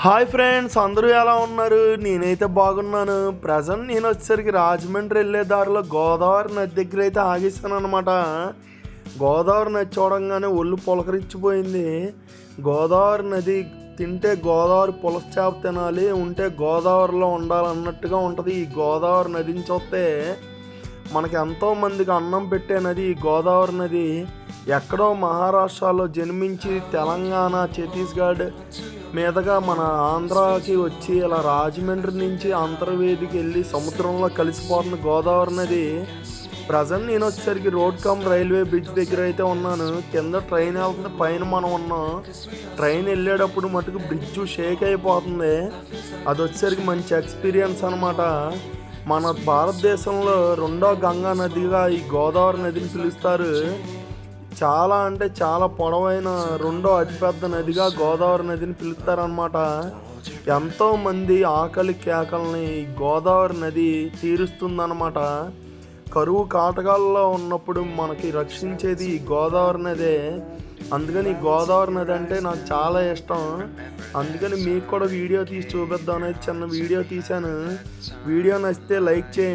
Hi friends అందరూ ఎలా ఉన్నారు? నేనైతే బాగున్నాను. ప్రజెంట్ నేను వచ్చేసరికి రాజమండ్రి వెళ్ళే దారిలో గోదావరి నది దగ్గర అయితే ఆగిస్తాను అనమాట గోదావరి నది చూడంగానే ఒళ్ళు పులకరించిపోయింది. గోదావరి నది తింటే గోదావరి పులస చేప తినాలి ఉంటే గోదావరిలో ఉండాలన్నట్టుగా ఉంటుంది. ఈ గోదావరి నదిని చూస్తే మనకి ఎంతో మందికి అన్నం పెట్టే నది ఈ గోదావరి నది ఎక్కడో మహారాష్ట్రలో జన్మించి తెలంగాణ ఛత్తీస్గఢ్ మీదగా మన ఆంధ్రాకి వచ్చి ఇలా రాజమండ్రి నుంచి అంతర్వేదికి వెళ్ళి సముద్రంలో కలిసిపోతున్న గోదావరి నది ప్రజెంట్ నేను వచ్చేసరికి రోడ్ కమ్ రైల్వే బ్రిడ్జ్ దగ్గర అయితే ఉన్నాను. కింద ట్రైన్ వెళ్తుంది పైన మనం ఉన్నాం. ట్రైన్ వెళ్ళేటప్పుడు మటుకు బ్రిడ్జ్ షేక్ అయిపోతుంది. అది వచ్చేసరికి మంచి ఎక్స్పీరియన్స్ అనమాట మన భారతదేశంలో రెండో గంగా నదిగా ఈ గోదావరి నదిని పిలుస్తారు. చాలా అంటే చాలా పొడవైన రెండో అతిపెద్ద నదిగా గోదావరి నదిని పిలుస్తారనమాట ఎంతో మంది ఆకలి కేకల్ని గోదావరి నది తీరుస్తుందన్నమాట. కరువు కాటకాల్లో ఉన్నప్పుడు మనకి రక్షించేది గోదావరి నదే. అందుకని ఈ గోదావరి నది అంటే నాకు చాలా ఇష్టం. అందుకని మీకు కూడా వీడియో తీసి చూపిద్దాం అనేది చిన్న వీడియో తీశాను. వీడియో నచ్చితే లైక్ చేయండి.